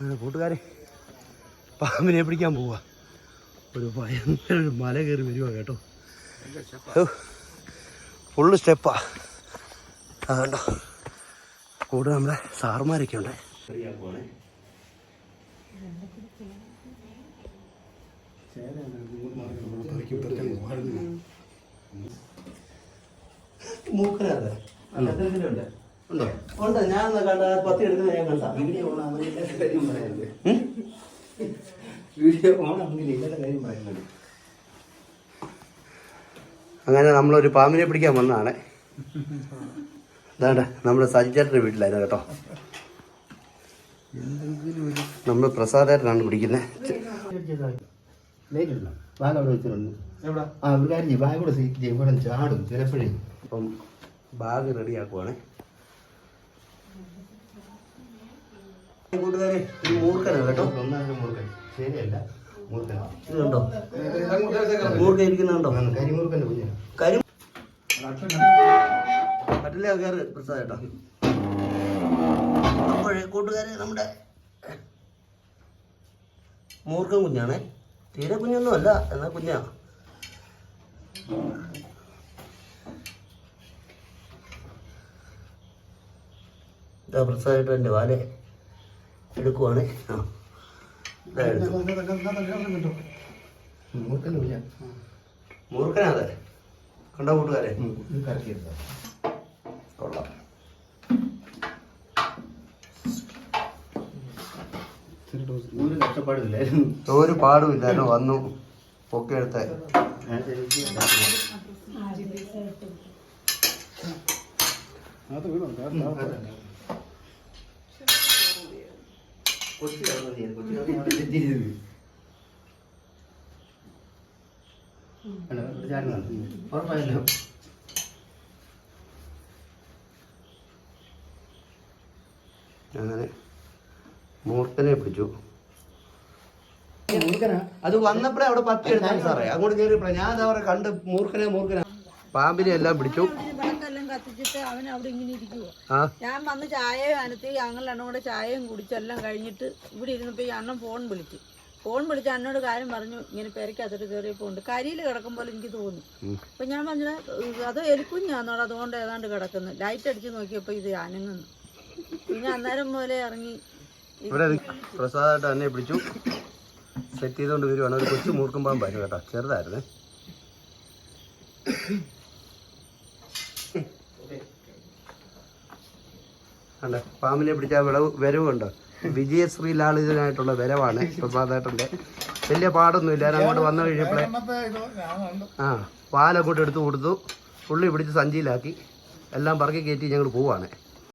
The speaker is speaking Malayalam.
അങ്ങനെ കൂട്ടുകാരെ പാമ്പിനെ പിടിക്കാൻ പോവാ. ഒരു ഭയങ്കര ഒരു മല കയറി വരുവാ കേട്ടോ. ഫുള്ള് സ്റ്റെപ്പാ അതുകൊണ്ടോ കൂടെ നമ്മുടെ സാറുമാരൊക്കെ ഉണ്ട്. മൂക്കനാതെ ഉണ്ടോ ഉണ്ട്? ഞാൻ കണ്ട പത്തി ഞാൻ കണ്ട. വീഡിയോ ഓൺ ആവുന്നില്ല കാര്യം പറയുന്നത് വീഡിയോ ഓൺ ആവുന്നില്ല ഇല്ലാത്ത കാര്യം പറയുന്നത് അങ്ങനെ നമ്മളൊരു പാമ്പിനെ പിടിക്കാൻ വന്നതാണ്. അതാണ് നമ്മുടെ സജ്ജേട്ടന്റെ വീട്ടിലായിരുന്നു കേട്ടോ. നമ്മൾ പ്രസാദേട്ടനാണ് പിടിക്കുന്നത് ബാഗ് അവിടെ വെച്ചിട്ടുണ്ട്. ആ ഒരു കാര്യം ചെയ്യും. ബാഗ് കൂടെ സീറ്റ് ചെയ്യും. ഇവിടെ ചാടും. ചിലപ്പോഴേ. അപ്പം ബാഗ് റെഡിയാക്കുവാണ്. കൂട്ടുകാരെ ഈ മൂർഖനാണ് കേട്ടോ. ഒന്നാമത് മൂർഖൻ. ശരിയല്ല മൂർഖൻ ഇത് കണ്ടോ? മൂർഖ ഇരിക്കുന്നുണ്ടോ കരിമൂർഖന്റെ കുഞ്ഞാണ് കരി പറ്റില്ല കയറ് പ്രസാദേട്ടാ അപ്പോഴേ കൂട്ടുകാരെ നമ്മുടെ മൂർഖൻ കുഞ്ഞാണേ. തീരെ കുഞ്ഞൊന്നും അല്ല എന്നാ കുഞ്ഞാ. ഇതാ പ്രസാദേട്ട എന്റെ വാല എടുക്കുവാണ്. മൂർഖനാതെ കണ്ട കൂട്ടുകാരെ? കൊള്ളാം. ഒരു കഷ്ടപ്പാടില്ലായിരുന്നു ഒരു പാടുമില്ലായിരുന്നു. വന്നു. പൊക്കെ എടുത്ത. ഉറപ്പായല്ലോ അങ്ങനെ മൂർഖനെ പിടിച്ചു. അത് വന്നപ്പോഴേ അവിടെ പത്തി എടുത്താണ് സാറേ അങ്ങോട്ട് കയറിയപ്പോഴാണ് ഞാൻ അവരെ കണ്ട് മൂർഖനെ മൂർഖനെ. പാമ്പിനെ എല്ലാം പിടിച്ചു. കത്തിച്ചിട്ട് അവൻ അവിടെ ഇങ്ങനെ ഇരിക്കുവോ. ഞാൻ വന്ന് ചായ അനത്തി ഞങ്ങൾ എണ്ണം കൂടെ ചായയും കുടിച്ചെല്ലാം കഴിഞ്ഞിട്ട് ഇവിടെ ഇരുന്നപ്പോ ഈ അണ്ണൻ ഫോൺ വിളിച്ചു. ഫോൺ വിളിച്ച് അണ്ണോട് കാര്യം പറഞ്ഞു. ഇങ്ങനെ പെരക്കകത്തോട്ട് കയറിയപ്പോൾ ഉണ്ട്. കരിയിൽ കിടക്കും പോലെ എനിക്ക് തോന്നി. അപ്പൊ ഞാൻ പറഞ്ഞു അത് എലിക്കുഞ്ഞാന്നോട് അതുകൊണ്ട് ഏതാണ്ട് കിടക്കുന്നു. ലൈറ്റ് അടിച്ച് നോക്കിയപ്പോ ഇത് അനങ്ങുന്നു പിന്നെ അന്നേരം പോലെ ഇറങ്ങി ഇവിടെ പ്രസാദമായിട്ട് അന്നെ പിടിച്ചു. സെറ്റ് ചെയ്തുകൊണ്ട് വരുവാണ്. ഒരു കൊച്ചു മൂർഖൻ പാമ്പായിരുന്നു കേട്ടോ. ചെറുതായിരുന്നേ. കണ്ട? പാമ്പിനെ പിടിച്ച വിളവ് വരവുണ്ടോ. വിജയശ്രീ ലാളിതനായിട്ടുള്ള വരവാണ് പ്രസാദേട്ടന്റെ വലിയ പാടൊന്നുമില്ല. അങ്ങോട്ട് വന്നു കഴിഞ്ഞപ്പോഴേ ആ പാലങ്ങോട്ട് എടുത്തു കൊടുത്തു. പുള്ളി പിടിച്ച് സഞ്ചിയിലാക്കി. എല്ലാം പറക്കി കയറ്റി ഞങ്ങൾ പോവാണ്.